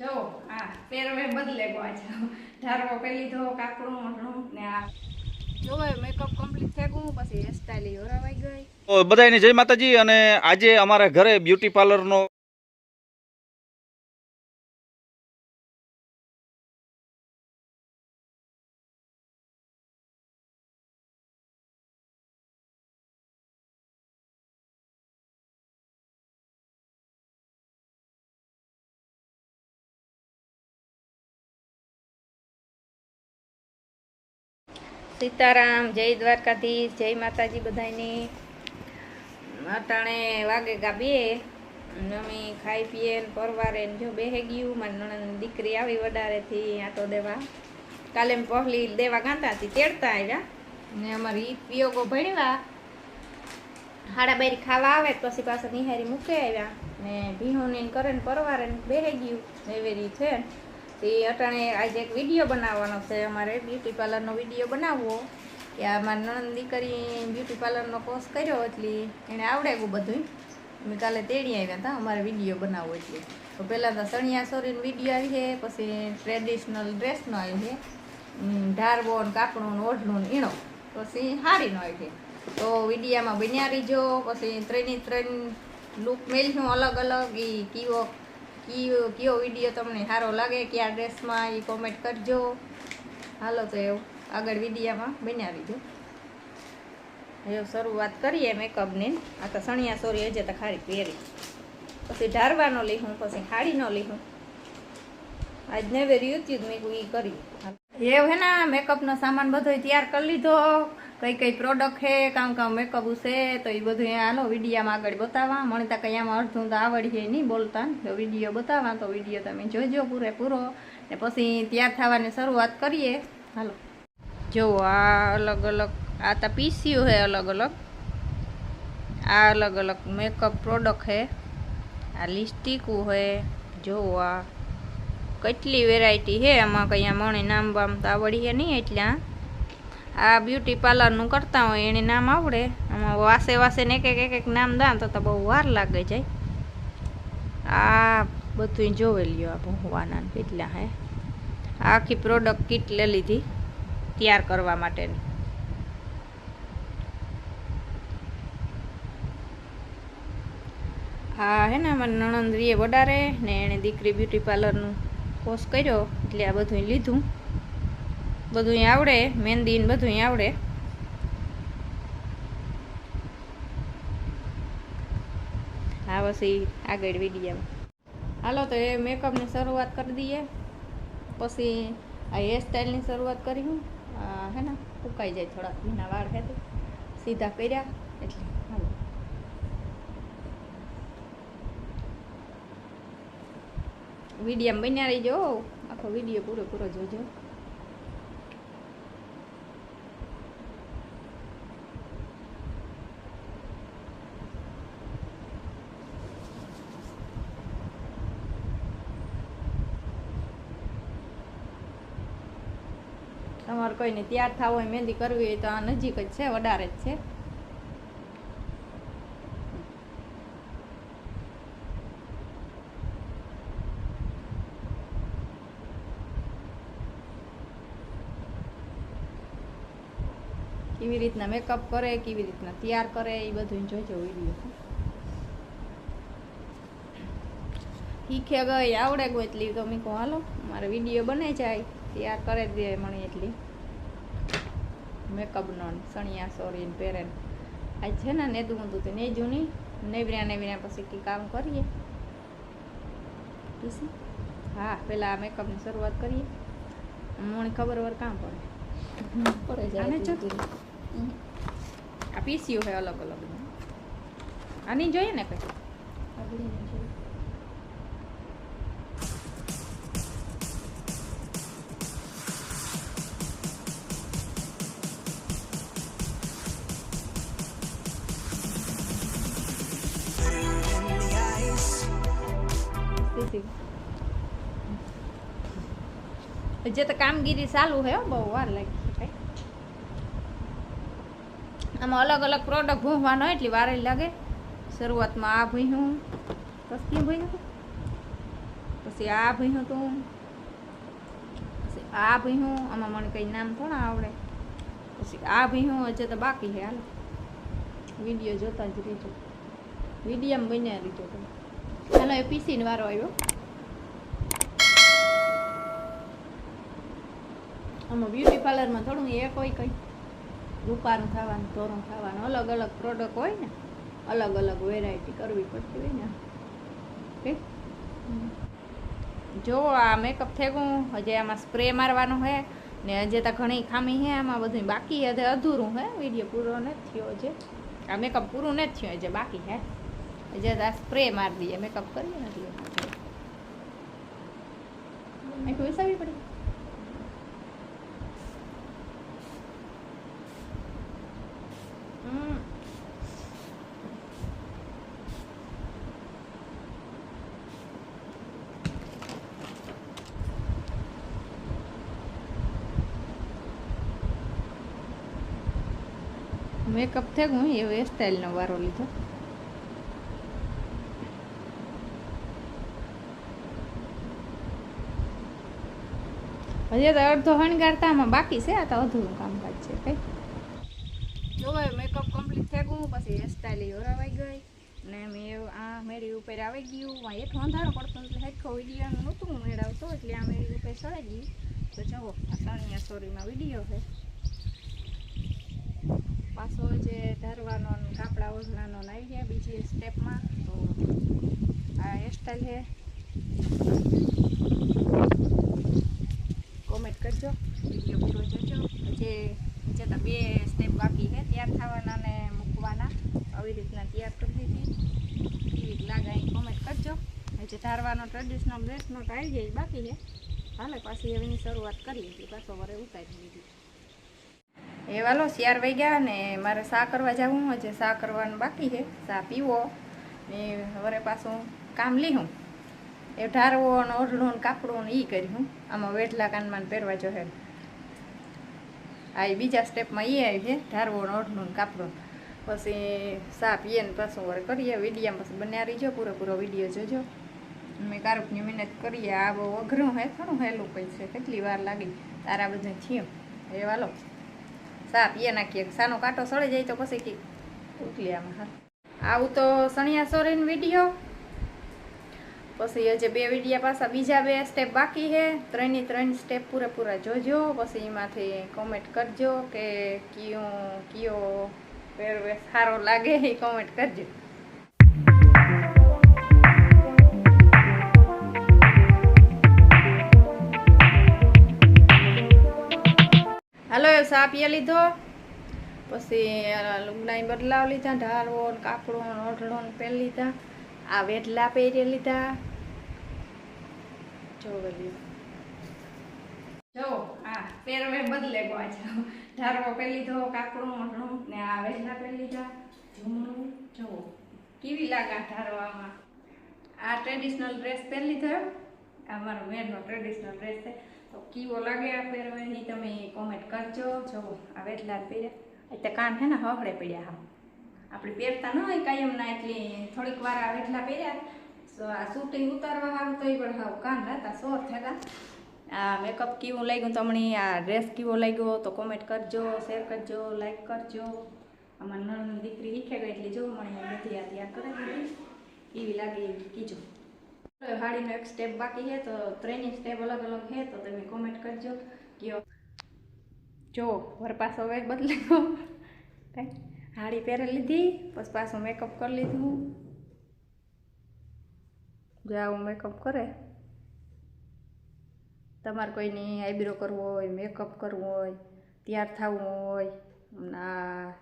જો, આ પહેરવે બદલે પાછો. ધારવો કરી લીધો કાકડું મઢણું ને આ. બધાને જય માતાજી અને આજે અમારા ઘરે બ્યુટી પાર્લરનો સીતારામ, જય દ્વારકાધીશ, જય માતાજી બધાયની. અટાણે વાગે બે અમે ખાઈ પીએ ને પરવારે ને જો બેહે ગયું, મારી નણંદ દીકરી આવી વડારેથી આટો દેવા. કાલે પહોલી દેવા ગાતા હતી, તેડતા આવ્યા ને અમારી ઈ પિયોગો ભણ્યા. હાડા બારી ખાવા આવે પછી પાછા નિહારી મૂકે આવ્યા ને ભીહોની કરે ને પરવારે ને બેહે ગયું એવી રીતે છે તે અટાણે આજે એક વીડિયો બનાવવાનો છે. અમારે બ્યુટી પાર્લરનો વીડિયો બનાવવો. કે આ મારી નણંદ દીકરી બ્યુટી પાર્લરનો કોર્સ કર્યો એટલે એને આવડે એવું બધું. અમે કાલે તેડી આવ્યા હતા. અમારે વીડિયો બનાવવો એટલે. તો પહેલાં તો સણિયા સોરીનો વીડિયો આવી છે, પછી ટ્રેડિશનલ ડ્રેસનો આવી છે. ઢારવો કાપડું ને ઈણો. પછી હારીનો આવી છે. તો વિડીયામાં બન્યા રહીજો. પછી ત્રણેય ત્રણ લુક મેલ્યું, અલગ અલગ. એ કીવો કયો કયો વીડિયો તમને સારો લાગે, કયા ડ્રેસમાં એ કોમેન્ટ કરજો. હાલો તો એવું, આગળ વિડીયામાં બનાવી દો હવે શરૂઆત કરીએ મેકઅપની આ તો સણિયા સોરી, હજે તો ખારી પહેરી. પછી ઢારવાનો લીહું પછી ખાડીનો લીહું આજ નેવે રહ્યું મેં એ ઈ કરી. એવું હે ને મેકઅપનો સામાન બધો તૈયાર કરી લીધો. કઈ કઈ પ્રોડક્ટ છે કામ કામ મેકઅપ છે, તો એ બધું અહીંયા હાલો વિડીયામાં આગળ બતાવવા મને તો કંઈ આમાં અડધું તો આવડીએ નહીં બોલતા. તો વીડિયો બતાવવા તો વીડિયો તમે જોજો પૂરેપૂરો. ને પછી તૈયાર થવાની શરૂઆત કરીએ. હાલો. જુઓ આ અલગ અલગ, આ તો પીસીયું છે અલગ અલગ. આ અલગ અલગ મેકઅપ પ્રોડક્ટ છે. આ લિપસ્ટિકું છે. જુઓ આ કેટલી વેરાયટી છે. આમાં કંઈ મણે નામ બામ તો આવડીએ નહીં એટલા. આ બ્યુટી પાર્લરનું કરતા હોય, એને નામ આવડે. આમાં વાસે વાસે ને એક એક એક નામ દા તો બહુ વાર લાગે જાય. આ બધું જોવે લ્યો આ ભૂવાના કેટલા હે. આખી પ્રોડક્ટ કીટ લઈ લીધી તૈયાર કરવા માટેની. હા હે ને અમારી નણંદ રીએ વડારે ને એણે દીકરી બ્યુટી પાર્લરનું કોર્સ કર્યો, એટલે આ બધું લીધું. બધું આવડે, મહેંદી ને બધું આવડે. હા પછી આગળ વિડીયામાં હાલો, તો એ મેકઅપની શરૂઆત કરી દઈએ. પછી આ હેર સ્ટાઈલની શરૂઆત કરી હું. હે ને ફૂંકાઈ જાય થોડા ભીના વાળ હે સીધા કર્યા, એટલે હાલો. વિડીયામાં બન્યા રહીજો આખો વીડિયો પૂરો પૂરો જોજો. તમારે કોઈને તૈયાર થવું હોય, મહેંદી કરવી હોય તો આ નજીક જ છે, વડારે જ છે. કેવી રીતના મેકઅપ કરે, કેવી રીતના તૈયાર કરે, એ બધું જોજો વીડિયો શીખે ગઈ, આવડે ગઈ એટલી તો મેં કહું હાલો, મારે વીડિયો બને જાય. તૈયાર કરી દે મને એટલી. મેકઅપનો ને સણિયા સોરી ને પહેરે ને. આજ છે ને નેદું ઊંધું તો નહીં જૂની નેવર્યા નેવર્યા પછી કંઈ કામ કરીએ. હા પહેલાં આ મેકઅપની શરૂઆત કરીએ. મને ખબર વર કામ પડે. આને જો. આ પીસીઓ હોય અલગ અલગ. આની જોઈએ ને કઈ જે તો કામગીરી ચાલુ હો, બહુ વાર લાગી છે આમાં અલગ અલગ પ્રોડક્ટ ભૂંસવાનો એટલી વાર લાગે. શરૂઆતમાં આ ભૂંયું પછી ભૂંયું પછી આ ભીહું તું પછી આ ભીહું આમાં મને કંઈ નામ થોડા આવડે. પછી આ ભીહું હજે તો બાકી છે હાલ. વીડિયો જોતા જ રહીજો. વિડીયામાં બન્યા રહીજો તમે. એ પીસીને વારો આવ્યો આમાં બ્યુટી પાર્લરમાં થોડું એક હોય કંઈ રૂપારું ખાવાનું તોરણ ખાવાનું અલગ અલગ પ્રોડક્ટ હોય ને અલગ અલગ વેરાયટી કરવી પડતી હોય ને ઠીક જો, આ મેકઅપ થઈ ગયું હજી આમાં સ્પ્રે મારવાનો છે ને હજી તો ઘણી ખામી છે આમાં બધું બાકી હજે અધૂરું હે વીડિયો પૂરો નથી થયો છે આ મેકઅપ પૂરું નથી થયું હજે, બાકી છે તો સ્પ્રે મારી દઈએ મેકઅપ કરીએ ને એટલે. આખું વિસાવી પડી? મેકઅપ હું એ હેરસ્ટાઈલનો વારો લીધો? હજી તો અડધો હણગારતામાં બાકી છે, આ તો અધૂરું કામકાજ છે કંઈ. જો હવે મેકઅપ કમ્પ્લીટ થઈ ગયું, પછી હેરસ્ટાઈલ ઓરાવાઈ ગઈ. ને મેં આ મેળી ઉપર આવી ગયું. આ એક અંધારો પડતો એટલે હેઠો વીડિયો નહોતું મેળવતો, એટલે આ મેળી ઉપર સળાઈ ગયું તો જુઓ, આ સણિયા સ્ટોરીમાં વીડિયો છે. પાછો જે ધારવાનો કાપડા ઓઢણાનો આવી ગયા બીજી સ્ટેપમાં તો આ હેરસ્ટાઈલ છે. કરજો વીડિયો પૂરો જોજો જે જે તો બે સ્ટેપ બાકી છે તૈયાર થવાના ને મૂકવાના આવી રીતના તૈયાર કરી દીધી કેવી લાગે અહીં કોમેન્ટ કરજો જે ધારવાનો ટ્રેડિશનલ ડ્રેસનો તો આવી જાય બાકી છે હાલે પાછી એની શરૂઆત કરી એટલે પાછો વરે ઉતારી દીધી એ વાલો શિયાર વહી ગયા ને મારે સા કરવા જવું હજે સા કરવાનું બાકી છે સા પીવો ને વરે પાછું કામ લીધું એ ઢારવો ને ઓઢણું ને કાપડું ને એ કર્યું આમાં વેઠલા કાનમાં પહેરવા જો હે. આ બીજા સ્ટેપમાં એ આવી છે ઢારવો ને ઓઢણું ને કાપડું. પછી સા પીએ ને પાછું વરે કરીએ, વિડીયામાં પછી બન્યા રહીજો પૂરેપૂરો વીડિયો જોજો. મેં કારુકની મહેનત કરીએ. આ બહુ અઘરું હે, ઘણું હેલું કંઈ છે, કેટલી વાર લાગી. તારા બધું થયું. એ વાલો. સા પીએ નાખીએ. સાનો કાંટો સળી જાય તો પછી કંઈક ઉકલી આમાં હા આવું તો સણિયા સોરીન વીડિયો. પછી હજે બે વિડીયા પાછા બીજા બે સ્ટેપ બાકી છે, ત્રણની ત્રણ સ્ટેપ પૂરેપૂરા જોજો, પછી એમાંથી કોમેન્ટ કરજો કે કયો કયો પહેરવેશ સારો લાગે એ કોમેન્ટ કરજો. હાલો, એ સા લીધો? પછી લુગડાઈ બદલાવ લીધા, ઢાળવો કાપડો ઓઢળો પહેરી લીધા. આ વેટલા પહેરી લીધા. જો વળી. જો, આ પહેરવે બદલે ગો છે ઢારવો પહેરી લીધો કાપડું ઓઢણું ને આ વેટલા પહેરી લીધા. ઝૂમણું જો, કેવી લાગા ધારવામાં? આ ટ્રેડિશનલ ડ્રેસ પહેરી લીધો આ મારો મેરનો ટ્રેડિશનલ ડ્રેસ છે. તો કેવો લાગે આ પહેરવાની, તમે કોમેન્ટ કરજો. જો, આ વેટલા પહેર્યા. એટલે કાન હે ને હહડે પડ્યા હા આપણે પહેરતા ન હોય કાયમના એટલે થોડીક વાર આ એટલા પહેર્યા. આ શૂટિંગ ઉતારવા સારું તો એ પણ હાવ કાન હતા સોર થયા આ મેકઅપ કેવું લાગ્યું તમને આ ડ્રેસ કેવો લાગ્યો તો કોમેન્ટ કરજો શેર કરજો લાઈક કરજો. આમાં નણંદ દીકરી શીખે ગઈ એટલે જો મને બધી આ ત્યાં કરી એવી લાગે એવી કીજો. હાડીનો એક સ્ટેપ બાકી છે તો ત્રણેય સ્ટેપ અલગ અલગ છે તો તમે કોમેન્ટ કરજો. કયો. જો, વરપાસો હવે ગયો કાંઈ? હાડી પહેરી લીધી, પછી પાછું મેકઅપ કરી લીધું. જો આવું મેકઅપ કરે. તમારે કોઈની આઈબ્રો કરવો હોય મેકઅપ કરવો હોય, તૈયાર થવું હોય ના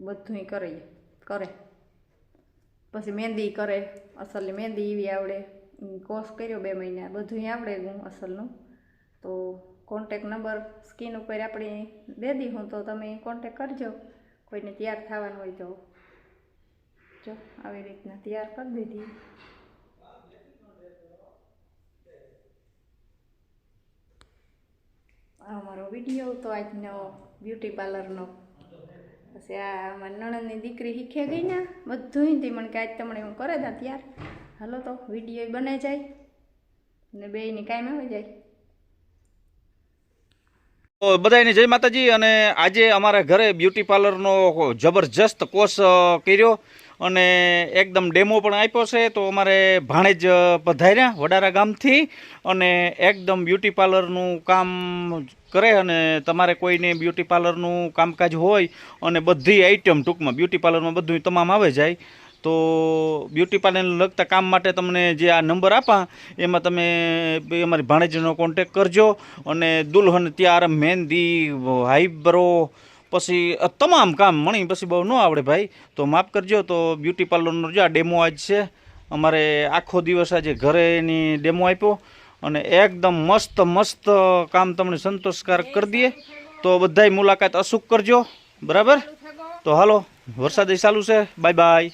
બધું કરે કરે. પછી મહેંદી કરે, અસલની મહેંદી એવી આવડે. કોર્સ કર્યો બે મહિના બધું આવડે હું અસલનું. તો કોન્ટેક નંબર સ્કીન ઉપર આપણે દે હું તો તમે કોન્ટેક કરજો. કોઈને તૈયાર થવાનું હોય તો જો, આવી રીતના તૈયાર કરી દીધી. આ મારો વીડિયો તો આજનો બ્યુટી પાર્લરનો પછી આ મારી નણંદની દીકરી શીખે ગઈ ને બધું તે મને કે આજ તમને હું કરે દા ત્યાર. હાલો તો, વીડિયો બને જાય. ને બેયની કાંઈ આવી જાય. તો બધાને જય માતાજી અને આજે અમારા ઘરે બ્યુટી પાર્લરનો જબરજસ્ત કોર્સ કર્યો અને એકદમ ડેમો પણ આપ્યો છે. તો અમારે ભાણેજ પધાર્યા વડારા ગામથી અને એકદમ બ્યુટી પાર્લરનું કામ કરે અને તમારે કોઈને બ્યુટી પાર્લરનું કામકાજ હોય અને બધી આઈટમ ટૂંકમાં બ્યુટી પાર્લરમાં બધું તમામ આવે જાય. તો બ્યુટી પાર્લરને લગતા કામ માટે તમને જે આ નંબર આપા એમાં તમે અમારી ભાણેજનો કોન્ટેક કરજો અને દુલ્હન ત્યાર મહેંદી હાઈબ્રો પછી તમામ કામ મણી પછી બહુ ન આવડે ભાઈ. તો માફ કરજો તો બ્યુટી પાર્લરનો જો આ ડેમો આજ છે. અમારે આખો દિવસ આજે ઘરે એની ડેમો આપ્યો અને એકદમ મસ્ત મસ્ત કામ તમને સંતોષકારક કરી દઈએ. તો બધાય મુલાકાત અશુક કરજો. બરાબર? તો હાલો વરસાદ ચાલુ છે. Bye bye